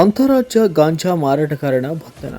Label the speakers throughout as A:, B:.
A: ಅಂತಾರಾಜ್ಯ ಗಾಂಜಾ ಮಾರಾಟಗಾರನ ಬಂಧನ.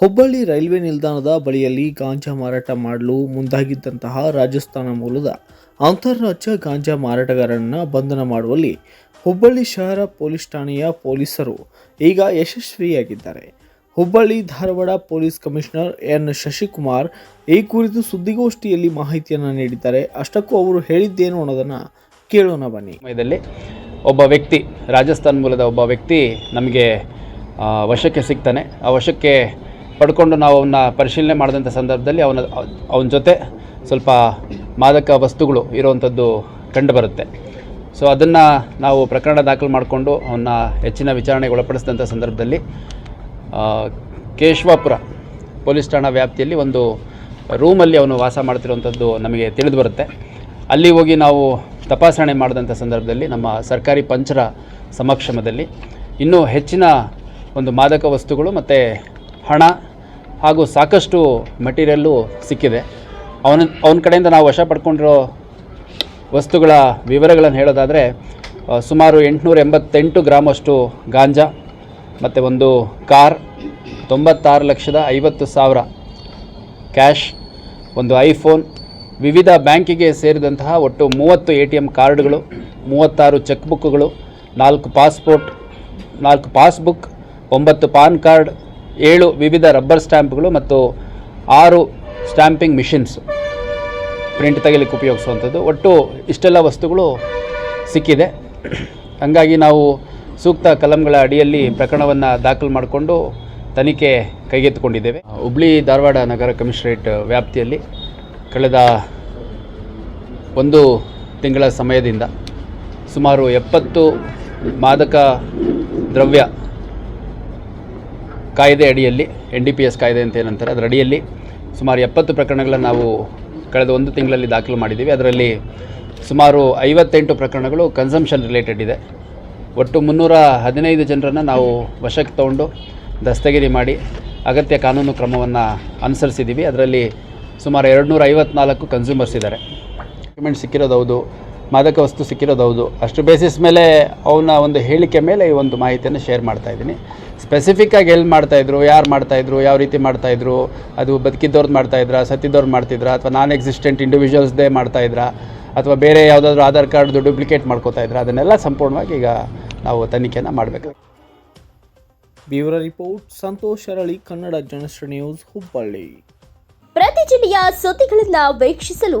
A: ಹುಬ್ಬಳ್ಳಿ ರೈಲ್ವೆ ನಿಲ್ದಾಣದ ಬಳಿಯಲ್ಲಿ ಗಾಂಜಾ ಮಾರಾಟ ಮಾಡಲು ಮುಂದಾಗಿದ್ದಂತಹ ರಾಜಸ್ಥಾನ ಮೂಲದ ಅಂತಾರಾಜ್ಯ ಗಾಂಜಾ ಮಾರಾಟಗಾರರನ್ನು ಬಂಧನ ಮಾಡುವಲ್ಲಿ ಹುಬ್ಬಳ್ಳಿ ಶಹರ ಪೊಲೀಸ್ ಠಾಣೆಯ ಪೊಲೀಸರು ಈಗ ಯಶಸ್ವಿಯಾಗಿದ್ದಾರೆ. Hubballi, Dharwad police commissioner N. Shashikumar ಈ ಕುರಿತು ಸುದ್ದಿಗೋಷ್ಠಿಯಲ್ಲಿ ಮಾಹಿತಿಯನ್ನು ನೀಡಿದ್ದಾರೆ. ಅಷ್ಟಕ್ಕೂ ಅವರು ಹೇಳಿದ್ದೇನು ಅನ್ನೋದನ್ನು ಕೇಳೋಣ ಬನ್ನಿ.
B: ಸಮಯದಲ್ಲಿ ಒಬ್ಬ ವ್ಯಕ್ತಿ, ರಾಜಸ್ಥಾನ್ ಮೂಲದ ಒಬ್ಬ ವ್ಯಕ್ತಿ ನಮಗೆ ವಶಕ್ಕೆ ಸಿಗ್ತಾನೆ. ಆ ವಶಕ್ಕೆ ಪಡ್ಕೊಂಡು ನಾವು ಅವನ್ನ ಪರಿಶೀಲನೆ ಮಾಡಿದಂಥ ಸಂದರ್ಭದಲ್ಲಿ ಅವನ ಅವನ ಜೊತೆ ಸ್ವಲ್ಪ ಮಾದಕ ವಸ್ತುಗಳು ಇರುವಂಥದ್ದು ಕಂಡುಬರುತ್ತೆ. ಸೊ ಅದನ್ನು ನಾವು ಪ್ರಕರಣ ದಾಖಲು ಮಾಡಿಕೊಂಡು ಅವನ್ನ ಹೆಚ್ಚಿನ ವಿಚಾರಣೆಗೆ ಒಳಪಡಿಸಿದಂಥ ಸಂದರ್ಭದಲ್ಲಿ ಕೇಶವಾಪುರ ಪೊಲೀಸ್ ಠಾಣಾ ವ್ಯಾಪ್ತಿಯಲ್ಲಿ ಒಂದು ರೂಮಲ್ಲಿ ಅವನು ವಾಸ ಮಾಡ್ತಿರುವಂಥದ್ದು ನಮಗೆ ತಿಳಿದು ಬರುತ್ತೆ. ಅಲ್ಲಿ ಹೋಗಿ ನಾವು ತಪಾಸಣೆ ಮಾಡಿದಂಥ ಸಂದರ್ಭದಲ್ಲಿ ನಮ್ಮ ಸರ್ಕಾರಿ ಪಂಚರ ಸಮಕ್ಷಮದಲ್ಲಿ ಇನ್ನೂ ಹೆಚ್ಚಿನ ಒಂದು ಮಾದಕ ವಸ್ತುಗಳು ಮತ್ತು ಹಣ ಹಾಗೂ ಸಾಕಷ್ಟು ಮೆಟೀರಿಯಲ್ಲು ಸಿಕ್ಕಿದೆ. ಅವನ ಅವನ ಕಡೆಯಿಂದ ನಾವು ವಶ ಪಡ್ಕೊಂಡಿರೋ ವಸ್ತುಗಳ ವಿವರಗಳನ್ನು ಹೇಳೋದಾದರೆ ಸುಮಾರು ಎಂಟುನೂರ ಎಂಬತ್ತೆಂಟು ಗ್ರಾಮಷ್ಟು ಗಾಂಜಾ ಮತ್ತು ಒಂದು ಕಾರ್, ತೊಂಬತ್ತಾರು ಲಕ್ಷದ ಐವತ್ತು ಸಾವಿರ ಕ್ಯಾಶ್, ಒಂದು ಐಫೋನ್, ವಿವಿಧ ಬ್ಯಾಂಕಿಗೆ ಸೇರಿದಂತಹ ಒಟ್ಟು ಮೂವತ್ತು ಎ ಟಿ ಎಂ ಕಾರ್ಡ್ಗಳು, ಮೂವತ್ತಾರು ಚೆಕ್ ಬುಕ್ಗಳು, ನಾಲ್ಕು ಪಾಸ್ಪೋರ್ಟ್, ನಾಲ್ಕು ಪಾಸ್ಬುಕ್, ಒಂಬತ್ತು ಪಾನ್ ಕಾರ್ಡ್, ಏಳು ವಿವಿಧ ರಬ್ಬರ್ ಸ್ಟ್ಯಾಂಪ್ಗಳು ಮತ್ತು ಆರು ಸ್ಟ್ಯಾಂಪಿಂಗ್ ಮಿಷಿನ್ಸ್ ಪ್ರಿಂಟ್ ತೆಗಿಲಿಕ್ಕೆ ಉಪಯೋಗಿಸುವಂಥದ್ದು. ಒಟ್ಟು ಇಷ್ಟೆಲ್ಲ ವಸ್ತುಗಳು ಸಿಕ್ಕಿದೆ. ಹಾಗಾಗಿ ನಾವು ಸೂಕ್ತ ಕಲಂಗಳ ಅಡಿಯಲ್ಲಿ ಪ್ರಕರಣವನ್ನು ದಾಖಲು ಮಾಡಿಕೊಂಡು ತನಿಖೆ ಕೈಗೆತ್ತಿಕೊಂಡಿದ್ದೇವೆ. ಹುಬ್ಳಿ ಧಾರವಾಡ ನಗರ ಕಮಿಷನರೇಟ್ ವ್ಯಾಪ್ತಿಯಲ್ಲಿ ಕಳೆದ ಒಂದು ತಿಂಗಳ ಸಮಯದಿಂದ ಸುಮಾರು ಎಪ್ಪತ್ತು ಮಾದಕ ದ್ರವ್ಯ ಕಾಯ್ದೆ ಅಡಿಯಲ್ಲಿ, ಎನ್ ಡಿ ಪಿ ಎಸ್ ಕಾಯ್ದೆ ಅಂತ ಏನಂತಾರೆ, ಅದರ ಅಡಿಯಲ್ಲಿ ಸುಮಾರು ಎಪ್ಪತ್ತು ಪ್ರಕರಣಗಳನ್ನು ನಾವು ಕಳೆದ ಒಂದು ತಿಂಗಳಲ್ಲಿ ದಾಖಲು ಮಾಡಿದ್ದೀವಿ. ಅದರಲ್ಲಿ ಸುಮಾರು ಐವತ್ತೆಂಟು ಪ್ರಕರಣಗಳು ಕನ್ಸಂಪ್ಷನ್ ರಿಲೇಟೆಡ್ ಇದೆ. ಒಟ್ಟು ಮುನ್ನೂರ ಹದಿನೈದು ಜನರನ್ನು ನಾವು ವಶಕ್ಕೆ ತಗೊಂಡು ದಸ್ತಗಿರಿ ಮಾಡಿ ಅಗತ್ಯ ಕಾನೂನು ಕ್ರಮವನ್ನು ಅನುಸರಿಸಿದ್ದೀವಿ. ಅದರಲ್ಲಿ ಸುಮಾರು ಎರಡು ನೂರ ಐವತ್ನಾಲ್ಕು ಕನ್ಸ್ಯೂಮರ್ಸ್ ಇದ್ದಾರೆ. ಡಾಕ್ಯುಮೆಂಟ್ ಸಿಕ್ಕಿರೋದು ಹೌದು. ಮಾದಕ ವಸ್ತು ಸಿಕ್ಕಿರೋದು ಹೌದು. ಅಷ್ಟು ಬೇಸಿಸ್ ಮೇಲೆ ಅವನ ಒಂದು ಹೇಳಿಕೆ ಮೇಲೆ ಈ ಒಂದು ಮಾಹಿತಿಯನ್ನು ಶೇರ್ ಮಾಡ್ತಾ ಇದ್ದೀನಿ. ಸ್ಪೆಸಿಫಿಕ್ಕಾಗಿ ಎಲ್ಲಿ ಮಾಡ್ತಾಯಿದ್ರು ಯಾರು ಮಾಡ್ತಾಯಿದ್ರು ಯಾವ ರೀತಿ ಮಾಡ್ತಾಯಿದ್ರು ಅದು ಬದುಕಿದ್ದವ್ರದ್ದು ಮಾಡ್ತಾಯಿದ್ರಾ ಸತ್ತಿದ್ದವ್ರು ಮಾಡ್ತಿದ್ರಾ ಅಥವಾ ನಾನ್ ಎಕ್ಸಿಸ್ಟೆಂಟ್ ಇಂಡಿವಿಜುವಲ್ಸ್ದೇ ಮಾಡ್ತಾಯಿದ್ರಾ ಅಥವಾ ಬೇರೆ ಯಾವುದಾದ್ರು ಆಧಾರ್ ಕಾರ್ಡ್ದು ಡೂಪ್ಲಿಕೇಟ್ ಮಾಡ್ಕೋತಾ ಇದ್ರಾ ಅದನ್ನೆಲ್ಲ ಸಂಪೂರ್ಣವಾಗಿ ಈಗ ನಾವು ತನಿಖೆಯನ್ನು ಮಾಡಬೇಕು.
A: ಬ್ಯೂರೋ ರಿಪೋರ್ಟ್ ಸಂತೋಷ್ ಅರಳಿ ಕನ್ನಡ ಜನಶ್ರೀ ನ್ಯೂಸ್ ಹುಬ್ಬಳ್ಳಿ.
C: ಪ್ರತಿ ಜಿಲ್ಲೆಯ ಸುದ್ದಿಗಳನ್ನ ವೀಕ್ಷಿಸಲು